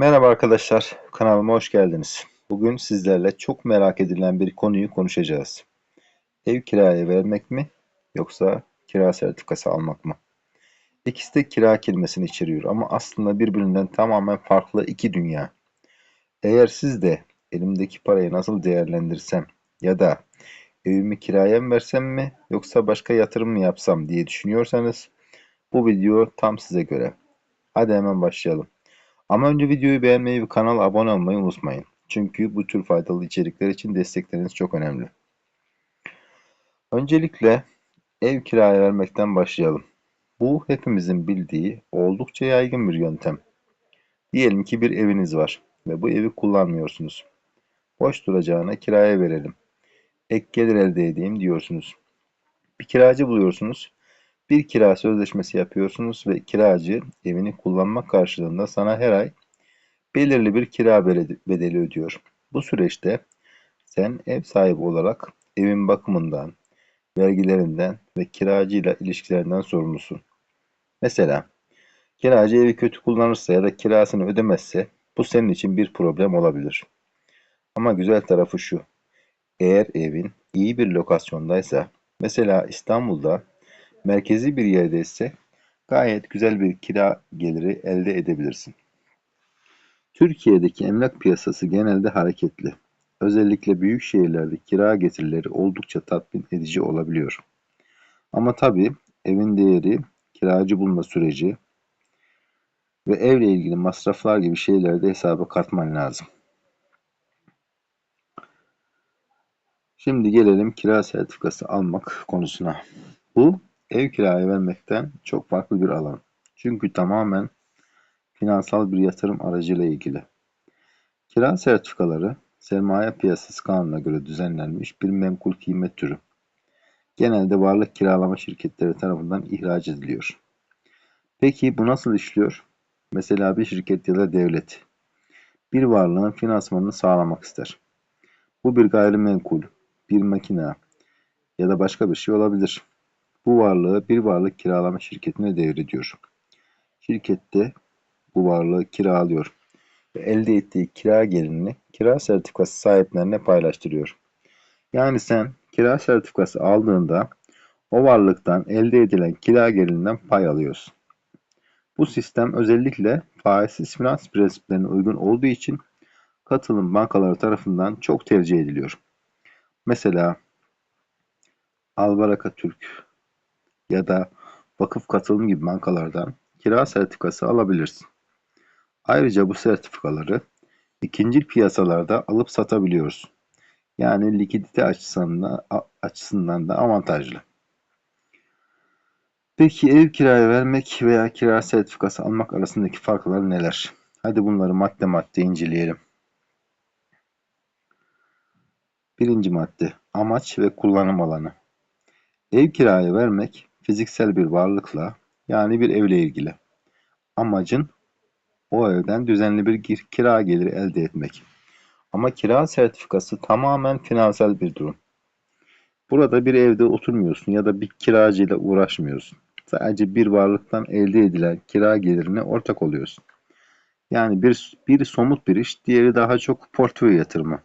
Merhaba arkadaşlar, kanalıma hoş geldiniz. Bugün sizlerle çok merak edilen bir konuyu konuşacağız. Ev kiraya vermek mi yoksa kira sertifikası almak mı? İkisi de kira kelimesini içeriyor ama aslında birbirinden tamamen farklı iki dünya. Eğer siz de elimdeki parayı nasıl değerlendirsem ya da evimi kiraya mı versem mi yoksa başka yatırım mı yapsam diye düşünüyorsanız bu video tam size göre. Hadi hemen başlayalım. Ama önce videoyu beğenmeyi ve kanala abone olmayı unutmayın. Çünkü bu tür faydalı içerikler için destekleriniz çok önemli. Öncelikle ev kiraya vermekten başlayalım. Bu hepimizin bildiği oldukça yaygın bir yöntem. Diyelim ki bir eviniz var ve bu evi kullanmıyorsunuz. Boş duracağına kiraya verelim. Ek gelir elde edeyim diyorsunuz. Bir kiracı buluyorsunuz. Bir kira sözleşmesi yapıyorsunuz ve kiracı evini kullanmak karşılığında sana her ay belirli bir kira bedeli ödüyor. Bu süreçte sen ev sahibi olarak evin bakımından, vergilerinden ve kiracıyla ilişkilerinden sorumlusun. Mesela kiracı evi kötü kullanırsa ya da kirasını ödemezse bu senin için bir problem olabilir. Ama güzel tarafı şu. Eğer evin iyi bir lokasyondaysa, mesela İstanbul'da merkezi bir yerdeyse gayet güzel bir kira geliri elde edebilirsin. Türkiye'deki emlak piyasası genelde hareketli. Özellikle büyük şehirlerde kira getirileri oldukça tatmin edici olabiliyor. Ama tabii evin değeri, kiracı bulma süreci ve evle ilgili masraflar gibi şeyleri de hesaba katman lazım. Şimdi gelelim kira sertifikası almak konusuna. Bu ev kiraya vermekten çok farklı bir alan. Çünkü tamamen finansal bir yatırım aracıyla ilgili. Kira sertifikaları sermaye piyasası kanununa göre düzenlenmiş bir menkul kıymet türü. Genelde varlık kiralama şirketleri tarafından ihraç ediliyor. Peki bu nasıl işliyor? Mesela bir şirket ya da devlet bir varlığın finansmanını sağlamak ister. Bu bir gayrimenkul, bir makine ya da başka bir şey olabilir. Bu varlığı bir varlık kiralama şirketine devrediyor. Şirkette bu varlığı kiralıyor ve elde ettiği kira gelirini kira sertifikası sahiplerine paylaştırıyor. Yani sen kira sertifikası aldığında o varlıktan elde edilen kira gelirinden pay alıyorsun. Bu sistem özellikle faizsiz finans prensiplerine uygun olduğu için katılım bankaları tarafından çok tercih ediliyor. Mesela Albaraka Türk ya da vakıf katılım gibi bankalardan kira sertifikası alabilirsin. Ayrıca bu sertifikaları ikinci piyasalarda alıp satabiliyoruz. Yani likidite açısından, açısından da avantajlı. Peki ev kiraya vermek veya kira sertifikası almak arasındaki farklar neler? Hadi bunları madde madde inceleyelim. Birinci madde amaç ve kullanım alanı. Ev kiraya vermek fiziksel bir varlıkla yani bir evle ilgili. Amacın o evden düzenli bir kira geliri elde etmek. Ama kira sertifikası tamamen finansal bir durum. Burada bir evde oturmuyorsun ya da bir kiracıyla uğraşmıyorsun. Sadece bir varlıktan elde edilen kira gelirine ortak oluyorsun. Yani bir, bir somut bir iş, diğeri daha çok portföy yatırımı.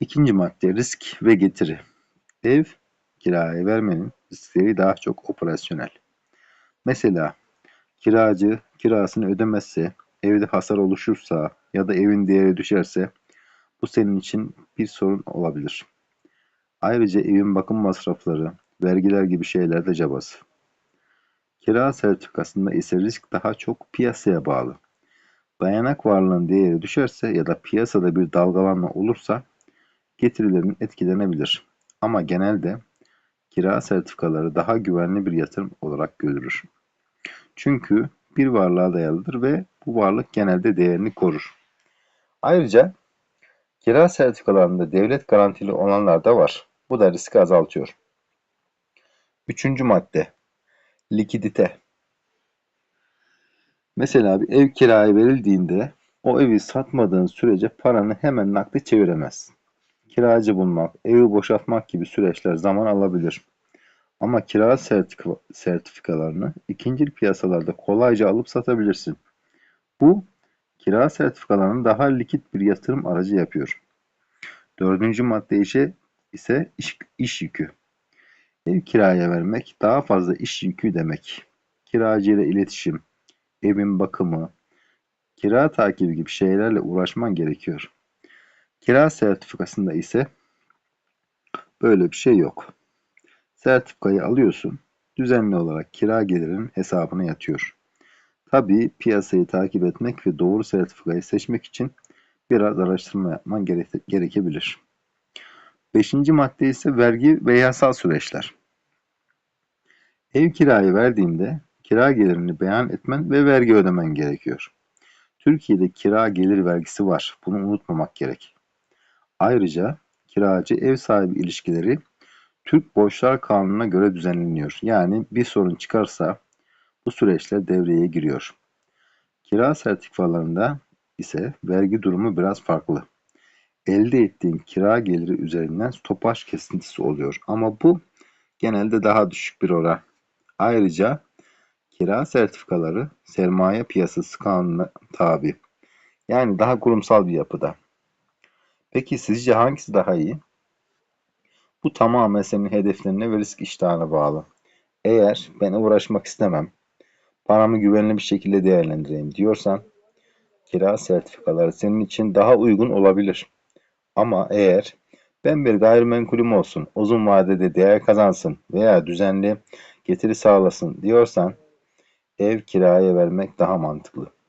İkinci madde risk ve getiri. Ev kiraya vermenin riskleri daha çok operasyonel. Mesela kiracı kirasını ödemezse, evde hasar oluşursa ya da evin değeri düşerse bu senin için bir sorun olabilir. Ayrıca evin bakım masrafları, vergiler gibi şeyler de cabası. Kira sertifikasında ise risk daha çok piyasaya bağlı. Dayanak varlığının değeri düşerse ya da piyasada bir dalgalanma olursa getirilerin etkilenebilir. Ama genelde kira sertifikaları daha güvenli bir yatırım olarak görülür. Çünkü bir varlığa dayalıdır ve bu varlık genelde değerini korur. Ayrıca kira sertifikalarında devlet garantili olanlar da var. Bu da riski azaltıyor. Üçüncü madde. Likidite. Mesela bir ev kiraya verildiğinde o evi satmadığın sürece paranı hemen nakde çeviremezsin. Kiracı bulmak, evi boşaltmak gibi süreçler zaman alabilir. Ama kira sertifikalarını ikinci piyasalarda kolayca alıp satabilirsin. Bu kira sertifikalarını daha likit bir yatırım aracı yapıyor. Dördüncü madde ise iş, iş yükü. Ev kiraya vermek daha fazla iş yükü demek. Kiracı ile iletişim, evin bakımı, kira takibi gibi şeylerle uğraşman gerekiyor. Kira sertifikasında ise böyle bir şey yok. Sertifikayı alıyorsun, düzenli olarak kira gelirinin hesabına yatıyor. Tabii piyasayı takip etmek ve doğru sertifikayı seçmek için biraz araştırma yapman gereke- gerekebilir. Beşinci madde ise vergi ve yasal süreçler. Ev kirayı verdiğinde kira gelirini beyan etmen ve vergi ödemen gerekiyor. Türkiye'de kira gelir vergisi var. Bunu unutmamak gerek. Ayrıca kiracı ev sahibi ilişkileri Türk Borçlar Kanunu'na göre düzenleniyor. Yani bir sorun çıkarsa bu süreçler devreye giriyor. Kira sertifikalarında ise vergi durumu biraz farklı. Elde ettiğin kira geliri üzerinden stopaj kesintisi oluyor ama bu genelde daha düşük bir oran. Ayrıca kira sertifikaları sermaye piyasası kanununa tabi. Yani daha kurumsal bir yapıda. Peki sizce hangisi daha iyi? Bu tamamen senin hedeflerine ve risk iştahına bağlı. Eğer ben uğraşmak istemem, paramı güvenli bir şekilde değerlendireyim diyorsan kira sertifikaları senin için daha uygun olabilir. Ama eğer ben bir gayrimenkulüm olsun, uzun vadede değer kazansın veya düzenli getiri sağlasın diyorsan ev kiraya vermek daha mantıklı.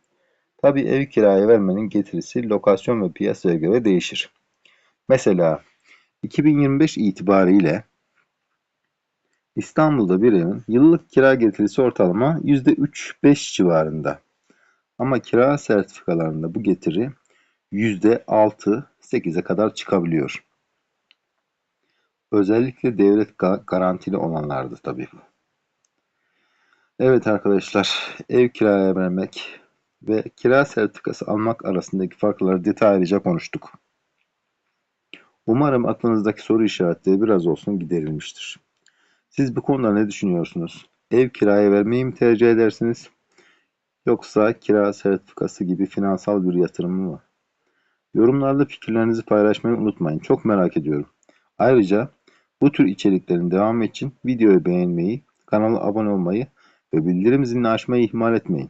Tabii ev kiraya vermenin getirisi lokasyon ve piyasaya göre değişir. Mesela 2025 itibariyle İstanbul'da bir evin yıllık kira getirisi ortalama %3-5 civarında. Ama kira sertifikalarında bu getiri %6-8'e kadar çıkabiliyor. Özellikle devlet garantili olanlarda tabii. Evet arkadaşlar, ev kiraya vermek ve kira sertifikası almak arasındaki farkları detaylıca konuştuk. Umarım aklınızdaki soru işaretleri biraz olsun giderilmiştir. Siz bu konuda ne düşünüyorsunuz? Ev kiraya vermeyi mi tercih edersiniz? Yoksa kira sertifikası gibi finansal bir yatırım mı? Yorumlarda fikirlerinizi paylaşmayı unutmayın. Çok merak ediyorum. Ayrıca bu tür içeriklerin devamı için videoyu beğenmeyi, kanala abone olmayı ve bildirim zilini açmayı ihmal etmeyin.